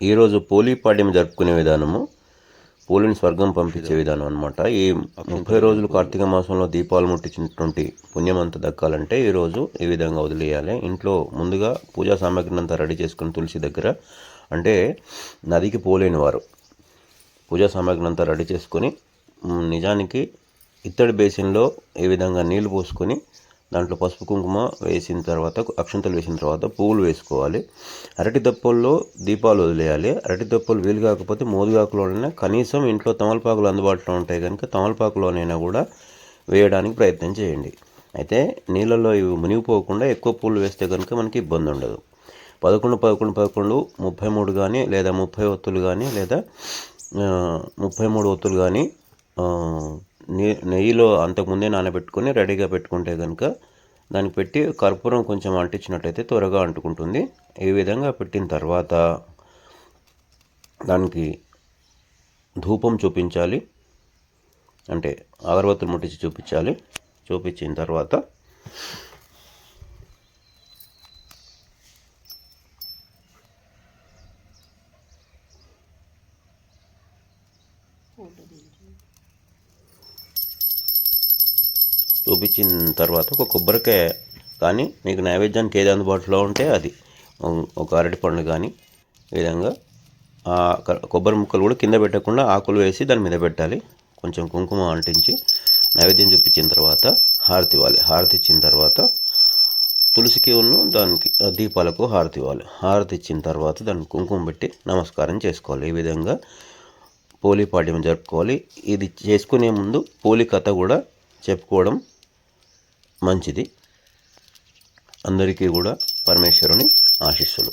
ఈరోజు పోలీపాడ్యం జరుపుకునే విధానము పోలిని స్వర్గం పంపించే విధానం అనమాట ఈ ముప్పై రోజులు కార్తీక మాసంలో దీపాలు ముట్టించినటువంటి పుణ్యం అంతా దక్కాలంటే ఈరోజు ఈ విధంగా వదిలేయాలి. ఇంట్లో ముందుగా పూజా సామాగ్రిని అంతా రెడీ చేసుకుని తులసి దగ్గర అంటే నదికి పోలేని వారు పూజా సామాగ్రిని అంతా రెడీ చేసుకొని నిజానికి ఇత్తడి బేసిన్లో ఈ విధంగా నీళ్ళు పోసుకొని దాంట్లో పసుపు కుంకుమ వేసిన తర్వాత అక్షంతలు వేసిన తర్వాత పువ్వులు వేసుకోవాలి. అరటి దప్పల్లో దీపాలు వదిలేయాలి. అరటి దప్పలు వీలు కాకపోతే మోదుగాకులోనైనా కనీసం ఇంట్లో తమలపాకులు అందుబాటులో ఉంటాయి కనుక తమలపాకులోనైనా కూడా వేయడానికి ప్రయత్నం చేయండి. అయితే నీళ్ళల్లో ఇవి మునిగిపోకుండా ఎక్కువ పూలు వేస్తే కనుక మనకి ఇబ్బంది ఉండదు. పదకొండు పదకొండు పదకొండు ముప్పై మూడు కానీ లేదా ముప్పై ఒత్తులు కానీ లేదా ముప్పై మూడు ఒత్తులు కానీ నెయ్యిలో అంతకుముందే నానబెట్టుకొని రెడీగా పెట్టుకుంటే కనుక దానికి పెట్టి కర్పూరం కొంచెం అంటించినట్టయితే త్వరగా అంటుకుంటుంది. ఈ విధంగా పెట్టిన తర్వాత దానికి ధూపం చూపించాలి. అంటే అగరబత్తులు ముట్టించి చూపించాలి. చూపించిన తర్వాత చూపించిన తర్వాత ఒక కొబ్బరికాయ కానీ మీకు నైవేద్యానికి ఏది అందుబాటులో ఉంటే అది. ఒక అరటి పండు కానీ ఈ విధంగా కొబ్బరి ముక్కలు కూడా కింద పెట్టకుండా ఆకులు వేసి దాని మీద పెట్టాలి. కొంచెం కుంకుమ అంటించి నైవేద్యం చూపించిన తర్వాత హారతి ఇవ్వాలి. హారతి ఇచ్చిన తర్వాత తులసికి ఉన్న దానికి దీపాలకు హారతి ఇవ్వాలి. హారతి ఇచ్చిన తర్వాత దానికి కుంకుమ పెట్టి నమస్కారం చేసుకోవాలి. ఈ విధంగా పోలీ పాడ్యం జరుపుకోవాలి. ఇది చేసుకునే ముందు పోలి కథ కూడా చెప్పుకోవడం మంచిది. అందరికీ కూడా పరమేశ్వరుని ఆశీస్సులు.